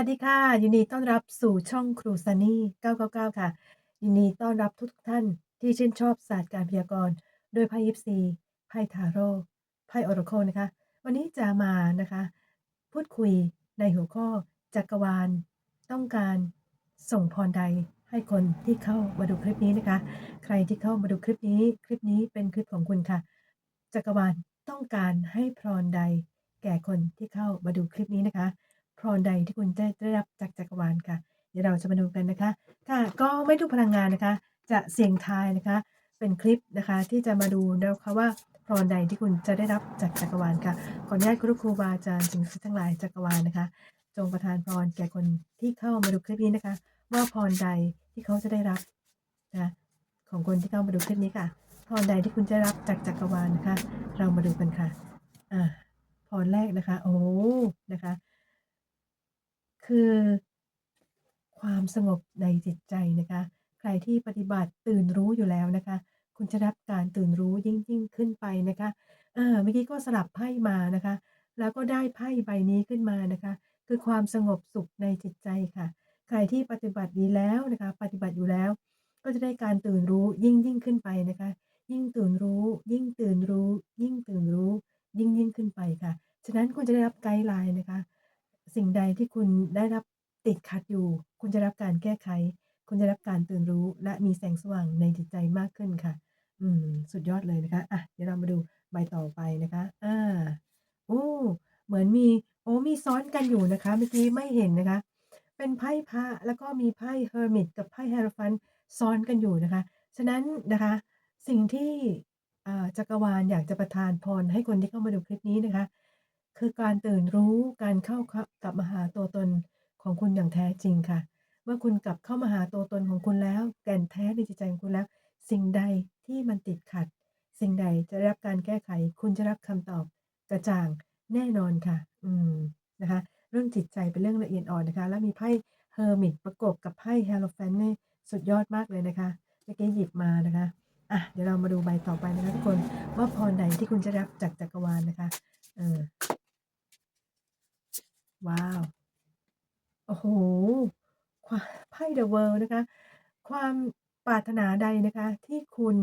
วัสดีค่ะ ยินดีต้อนรับสู่ช่องครูซันนี่ 999 ค่ะ ยินดีต้อนรับทุกท่านที่ชื่นชอบศาสตร์การพยากรณ์ โดยไพ่ยิปซี ไพ่ทาโร่ ไพ่ออราเคิลนะคะ วันนี้จะมานะคะ พูดคุยในหัวข้อจักรวาล ต้องการส่งพรใดให้คนที่เข้ามาดูคลิปนี้นะคะ ใครที่เข้ามาดูคลิปนี้ คลิปนี้เป็นคลิปของคุณค่ะ จักรวาลต้องการให้พรใด แก่คนที่เข้ามาดูคลิปนี้นะคะ พรใดที่คุณได้ได้รับจากจักรวาลค่ะ เดี๋ยวเราจะมาดูกันนะคะ ค่ะก็ไม่ดูพลังงานนะคะ จะเสี่ยงทายนะคะ เป็นคลิปนะคะที่จะมาดูนะคะว่าพรใดที่คุณจะได้รับจากจักรวาลค่ะ ขออนุญาตครูครูบาอาจารย์สิ่งศักดิ์สิทธิ์ทั้งหลายจักรวาลนะคะ จงประทานพรแก่คนที่เข้ามาดูคลิปนี้นะคะ ว่าพรใดที่เขาจะได้รับนะของคนที่เข้ามาดูคลิปนี้ค่ะ พรใดที่คุณจะรับจากจักรวาลนะคะ เรามาดูกันค่ะอ่าพรแรกนะคะ โอ้นะคะ คือ ความสงบในจิตใจนะคะ ใครที่ปฏิบัติตื่นรู้อยู่แล้วนะคะ คุณจะรับการตื่นรู้ยิ่งยิ่งขึ้นไปนะคะอ่าเมื่อกี้ก็สลับไพ่มานะคะ แล้วก็ได้ไพ่ใบนี้ขึ้นมานะคะ คือความสงบสุขในจิตใจค่ะ ใครที่ปฏิบัติดีแล้วนะคะ ปฏิบัติอยู่แล้ว ก็จะได้การตื่นรู้ยิ่งยิ่งขึ้นไปนะคะ ยิ่งตื่นรู้ ยิ่งตื่นรู้ ยิ่งตื่นรู้ ยิ่งยิ่งขึ้นไปค่ะ ฉะนั้นคุณจะได้รับไกด์ไลน์นะคะ สิ่งใดที่คุณได้รับติดขัดอยู่ คุณจะรับการแก้ไข คุณจะรับการตื่นรู้ และมีแสงสว่างในจิตใจมากขึ้นค่ะ อืม สุดยอดเลยนะคะ อะ เดี๋ยวเรามาดูใบต่อไปนะคะ อ่า โอ้ เหมือนมี โอ้ มีซ้อนกันอยู่นะคะ เมื่อกี้ไม่เห็นนะคะ เป็นไพ่พระแล้วก็มีไพ่ Hermit กับไพ่ Hierophant ซ้อนกันอยู่นะคะ ฉะนั้นนะคะ สิ่งที่จักรวาลอยากจะประทานพรให้คนที่เข้ามาดูคลิปนี้นะคะ คือการตื่นรู้การเข้ากลับมาหาตัวตนของคุณอย่างแท้จริงค่ะ เมื่อคุณกลับเข้ามาหาตัวตนของคุณแล้ว แก่นแท้ในจิตใจของคุณแล้ว สิ่งใดที่มันติดขัด สิ่งใดจะได้รับการแก้ไข คุณจะรับคำตอบกระจ่างแน่นอนค่ะ อืมนะคะ เรื่องจิตใจเป็นเรื่องละเอียดอ่อนนะคะ แล้วมีไพ่ Hermit ประกบกับไพ่ Hierophant นี่สุดยอดมากเลยนะคะเมื่อกี้หยิบมานะคะอะเดี๋ยวเรามาดูใบต่อไปนะคะทุกคนว่าพรใดที่คุณจะรับจากจักรวาลนะคะ เออ ว้าว โอ้โฮควาไพ่ The World นะคะ ความปรารถนาใดนะคะ ที่คุณ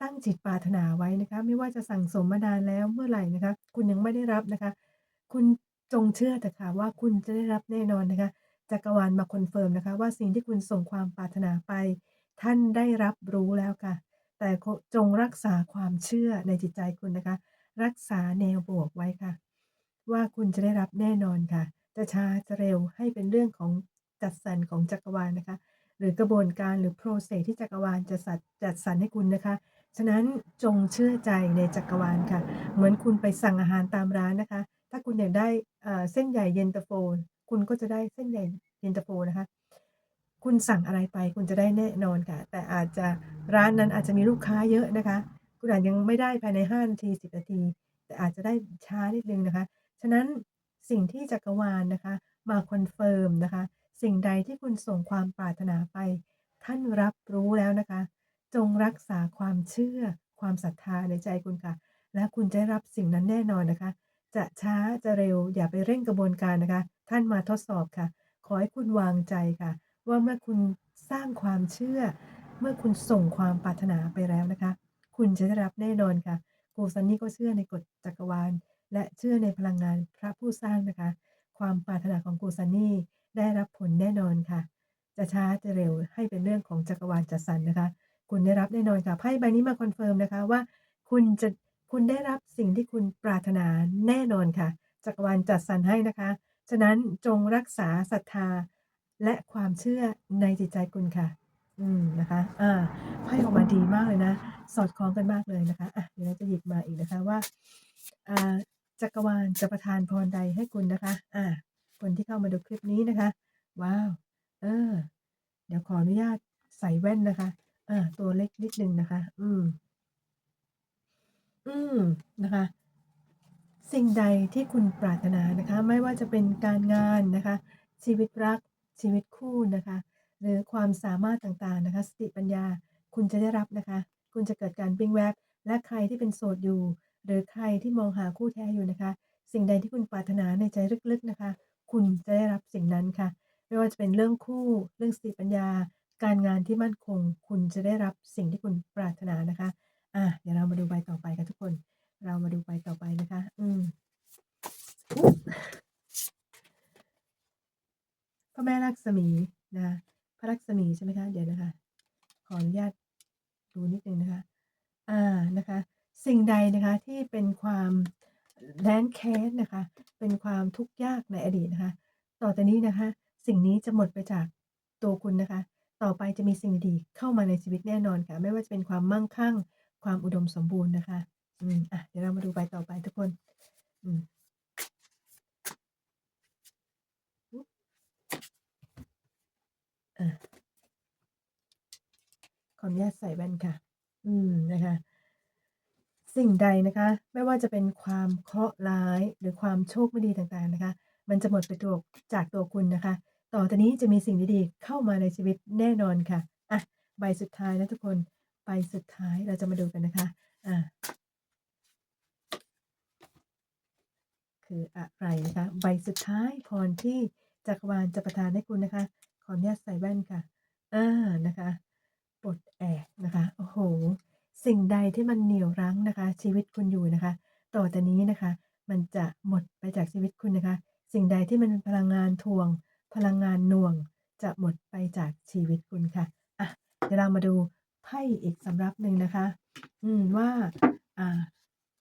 ตั้งจิตปรารถนาไว้นะคะ ไม่ว่าจะสั่งสมมานานแล้วเมื่อไหร่นะคะ คุณยังไม่ได้รับนะคะ คุณจงเชื่อเถอะค่ะว่าคุณจะได้รับแน่นอนนะคะจักรวาลมาคอนเฟิร์มนะคะ ว่าสิ่งที่คุณส่งความปรารถนาไป ท่านได้รับรู้แล้วค่ะ แต่จงรักษาความเชื่อในจิตใจคุณนะคะ รักษาแนวบวกไว้ค่ะ ว่าคุณจะได้รับแน่นอนค่ะ จะช้าจะเร็วให้เป็นเรื่องของจัดสรรของจักรวาลนะคะ หรือกระบวนการหรือ process ที่จักรวาลจะสัดจัดสรรให้คุณนะคะ ฉะนั้นจงเชื่อใจในจักรวาลค่ะ เหมือนคุณไปสั่งอาหารตามร้านนะคะ ถ้าคุณอยากได้เส้นใหญ่เย็นตาโฟคุณก็จะได้เส้นใหญ่เย็นตาโฟนะคะ คุณสั่งอะไรไปคุณจะได้แน่นอนค่ะ แต่อาจจะร้านนั้นอาจจะมีลูกค้าเยอะนะคะ คุณอาจยังไม่ได้ภายใน5นาที10นาที แต่อาจจะได้ช้านิดนึงนะคะ ฉะนั้นสิ่งที่จักรวาลนะคะ มาคอนเฟิร์มนะคะ สิ่งใดที่คุณส่งความปรารถนาไป ท่านรับรู้แล้วนะคะ จงรักษาความเชื่อ ความศรัทธาในใจคุณค่ะ และคุณจะรับสิ่งนั้นแน่นอนนะคะ จะช้าจะเร็วอย่าไปเร่งกระบวนการนะคะ ท่านมาทดสอบค่ะ ขอให้คุณวางใจค่ะ ว่าเมื่อคุณสร้างความเชื่อ เมื่อคุณส่งความปรารถนาไปแล้วนะคะ คุณจะได้รับแน่นอนค่ะครูซันนี่ก็เชื่อในกฎจักรวาล และเชื่อในพลังงานพระผู้สร้างนะคะ ความปรารถนาของครูซันนี่ได้รับผลแน่นอนค่ะ จะช้าจะเร็วให้เป็นเรื่องของจักรวาลจัดสรรนะคะ คุณได้รับแน่นอนค่ะไพ่ใบนี้มาคอนเฟิร์มนะคะว่า คุณจะคุณได้รับสิ่งที่คุณปรารถนาแน่นอนค่ะ จักรวาลจัดสรรให้นะคะ ฉะนั้นจงรักษาศรัทธา และความเชื่อในจิตใจคุณค่ะ อืมนะคะ อ่าไพ่ออกมาดีมากเลยนะ สอดคล้องกันมากเลยนะคะ อะเดี๋ยวเราจะหยิบมาอีกนะคะว่า อ่า จักรวาลจะประทานพรใดให้คุณนะคะ อ่า คนที่เข้ามาดูคลิปนี้นะคะ ว้าว เออ เดี๋ยวขออนุญาตใส่แว่นนะคะ อ่า ตัวเล็กนิดนึงนะคะ อืม อืม นะคะ สิ่งใดที่คุณปรารถนานะคะ ไม่ว่าจะเป็นการงานนะคะ ชีวิตรัก ชีวิตคู่นะคะ หรือความสามารถต่างๆนะคะ สติปัญญา คุณจะได้รับนะคะ คุณจะเกิดการวิ่งแวบและใครที่เป็นโสดอยู่ หรือใครที่มองหาคู่แท้อยู่นะคะ สิ่งใดที่คุณปรารถนาในใจลึกๆนะคะ คุณจะได้รับสิ่งนั้นค่ะ ไม่ว่าจะเป็นเรื่องคู่ เรื่องสติปัญญา การงานที่มั่นคง คุณจะได้รับสิ่งที่คุณปรารถนานะคะอาเดี๋ยวเรามาดูใบต่อไปค่ะทุกคน เรามาดูใบต่อไปนะคะ อืมพระแม่ลักษมีนะพระลักษมีใช่ไหมคะ เดี๋ยวนะคะ ขออนุญาตดูนิดนึงนะคะ อ่านะคะ สิ่งใดนะคะที่เป็นความแร้นแค้นนะคะ เป็นความทุกข์ยากในอดีตนะคะ ต่อแต่นี้นะคะ สิ่งนี้จะหมดไปจากตัวคุณนะคะ ต่อไปจะมีสิ่งดีๆเข้ามาในชีวิตแน่นอนค่ะ ไม่ว่าจะเป็นความมั่งคั่ง ความอุดมสมบูรณ์นะคะ อืมอะเดี๋ยวเรามาดูใบต่อไปทุกคน อืมอขออนุญาตใส่แว่นค่ะ อืมนะคะ สิ่งใดนะคะ ไม่ว่าจะเป็นความเคราะห์ร้ายหรือความโชคไม่ดีต่างๆนะคะ มันจะหมดไปตัวจากตัวคุณนะคะ ต่อแต่นี้จะมีสิ่งดีๆเข้ามาในชีวิตแน่นอนค่ะอะใบสุดท้ายนะทุกคนใบสุดท้ายเราจะมาดูกันนะคะอ่าคืออะไรนะคะใบสุดท้ายพรที่จักรวาลจะประทานให้คุณนะคะ ขออนุญาตใส่แว่นค่ะอ่านะคะปลดแอกนะคะโอ้โฮ สิ่งใดที่มันเหนี่ยวรั้งนะคะ ชีวิตคุณอยู่นะคะ ต่อแต่นี้นะคะ มันจะหมดไปจากชีวิตคุณนะคะ สิ่งใดที่มันเป็นพลังงานถ่วง พลังงานหน่วง จะหมดไปจากชีวิตคุณค่ะอะเดี๋ยวเรามาดูไพ่อีกสำรับหนึ่งนะคะ อืมว่า อ่า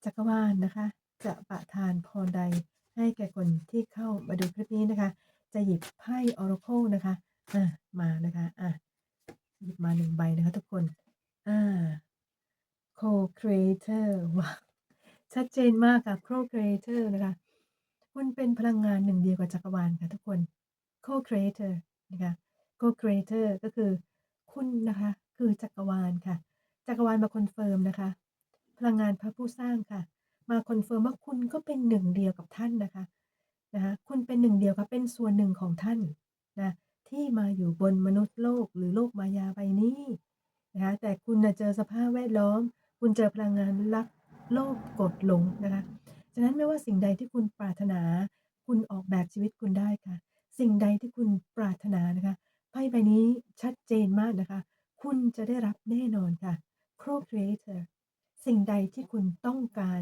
จักรวาลนะคะ จะประทานพรใดให้แก่คนที่เข้ามาดูคลิปนี้นะคะ จะหยิบไพ่ Oracle นะคะอามานะคะอาหยิบมา1ใบนะคะ ทุกคนอ่า Co-creator ว้าชัดเจนมากค่ะ Co-creator นะคะคุณเป็นพลังงานหนึ่งเดียวกับจักรวาลค่ะทุกคน Co-creator นะคะ Co-creator ก็คือคุณนะคะคือจักรวาลค่ะ จักรวาลมาคอนเฟิร์มนะคะ พลังงานพระผู้สร้างค่ะ มาคอนเฟิร์มว่าคุณก็เป็นหนึ่งเดียวกับท่านนะคะนะคะคุณเป็นหนึ่งเดียวค่ะเป็นส่วนหนึ่งของท่านนะที่มาอยู่บนมนุษย์โลกหรือโลกมายาใบนี้นะคะแต่คุณนะเจอสภาพแวดล้อม คุณเจอพลังงานรักโลภกรธหลงนะคะฉะนั้นไม่ว่าสิ่งใดที่คุณปรารถนา คุณออกแบบชีวิตคุณได้ค่ะ สิ่งใดที่คุณปรารถนานะคะไพ่ใบนี้ชัดเจนมากนะคะ คุณจะได้รับแน่นอนค่ะ Co-creator สิ่งใดที่คุณต้องการ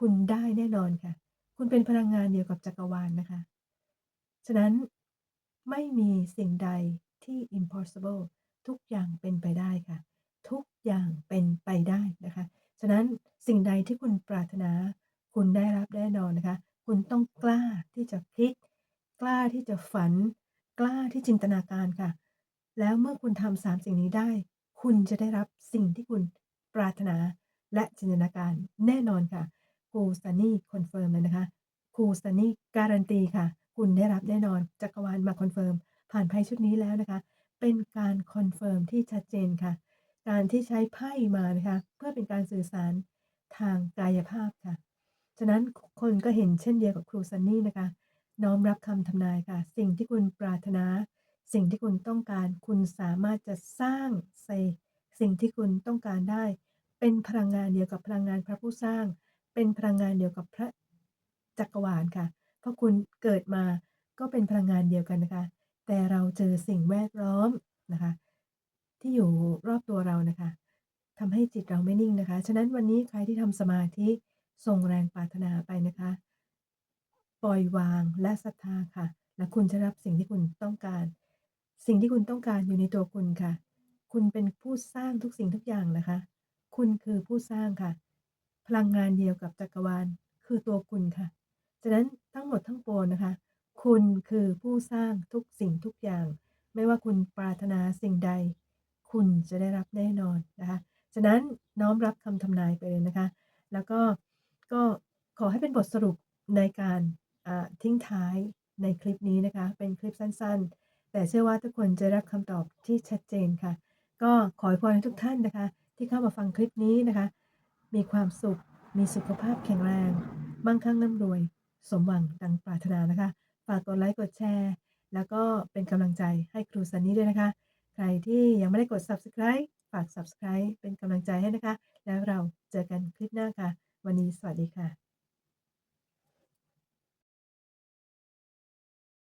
คุณได้แน่นอนค่ะ คุณเป็นพลังงานเดียวกับจักรวาลนะคะ ฉะนั้นไม่มีสิ่งใดที่ impossible ทุกอย่างเป็นไปได้ค่ะ ทุกอย่างเป็นไปได้นะคะ ฉะนั้นสิ่งใดที่คุณปรารถนา คุณได้รับแน่นอนนะคะ คุณต้องกล้าที่จะคิด กล้าที่จะฝัน กล้าที่จินตนาการค่ะ แล้วเมื่อคุณทำ3สิ่งนี้ได้ คุณจะได้รับสิ่งที่คุณปรารถนาและจินตนาการแน่นอนค่ะครู Sunny คอนเฟิร์มเลยนะคะครู Sunny การันตีค่ะ คุณได้รับแน่นอนจักรวาลมาคอนเฟิร์มผ่านไพ่ชุดนี้แล้วนะคะ เป็นการคอนเฟิร์มที่ชัดเจนค่ะ การที่ใช้ไพ่มานะคะ เพื่อเป็นการสื่อสารทางกายภาพค่ะ ฉะนั้นคนก็เห็นเช่นเดียวกับครู Sunny นะคะ น้อมรับคำทำนายค่ะ สิ่งที่คุณปรารถนา สิ่งที่คุณต้องการ คุณสามารถจะสร้างใส่สิ่งที่คุณต้องการได้ เป็นพลังงานเดียวกับพลังงานพระผู้สร้าง เป็นพลังงานเดียวกับพระจักรวาลค่ะ เพราะคุณเกิดมาก็เป็นพลังงานเดียวกันนะคะ แต่เราเจอสิ่งแวดล้อมนะคะ ที่อยู่รอบตัวเรานะคะทำให้จิตเราไม่นิ่งนะคะ ฉะนั้นวันนี้ใครที่ทำสมาธิส่งแรงปรารถนาไปนะคะ ปล่อยวางและศรัทธาค่ะ และคุณจะรับสิ่งที่คุณต้องการ สิ่งที่คุณต้องการอยู่ในตัวคุณค่ะ คุณเป็นผู้สร้างทุกสิ่งทุกอย่างนะคะ คุณคือผู้สร้างค่ะ พลังงานเดียวกับจักรวาลคือตัวคุณค่ะ ฉะนั้นทั้งหมดทั้งปวงนะคะ คุณคือผู้สร้างทุกสิ่งทุกอย่าง ไม่ว่าคุณปรารถนาสิ่งใด คุณจะได้รับแน่นอนนะคะฉะนั้นน้อมรับคำทำนายไปเลยนะคะ แล้วก็ก็ขอให้เป็นบทสรุปในการทิ้งท้ายในคลิปนี้นะคะ เป็นคลิปสั้นๆ แต่เชื่อว่าทุกคนจะได้รับคำตอบที่ชัดเจนค่ะ ก็ขออวยพรให้ทุกท่านนะคะ ที่เข้ามาฟังคลิปนี้นะคะ มีความสุข มีสุขภาพแข็งแรง มั่งคั่งร่ำรวย สมหวังดังปรารถนานะคะ ฝากกดไลค์กดแชร์ แล้วก็เป็นกำลังใจให้ครู Sunny ด้วยนะคะ รที่ยังไม่ได้กด Subscribe ฝาก Subscribe เป็นกำลังใจให้นะคะ แล้วเราเจอกันคลิปหน้าค่ะ วันนี้สวัสดีค่ะ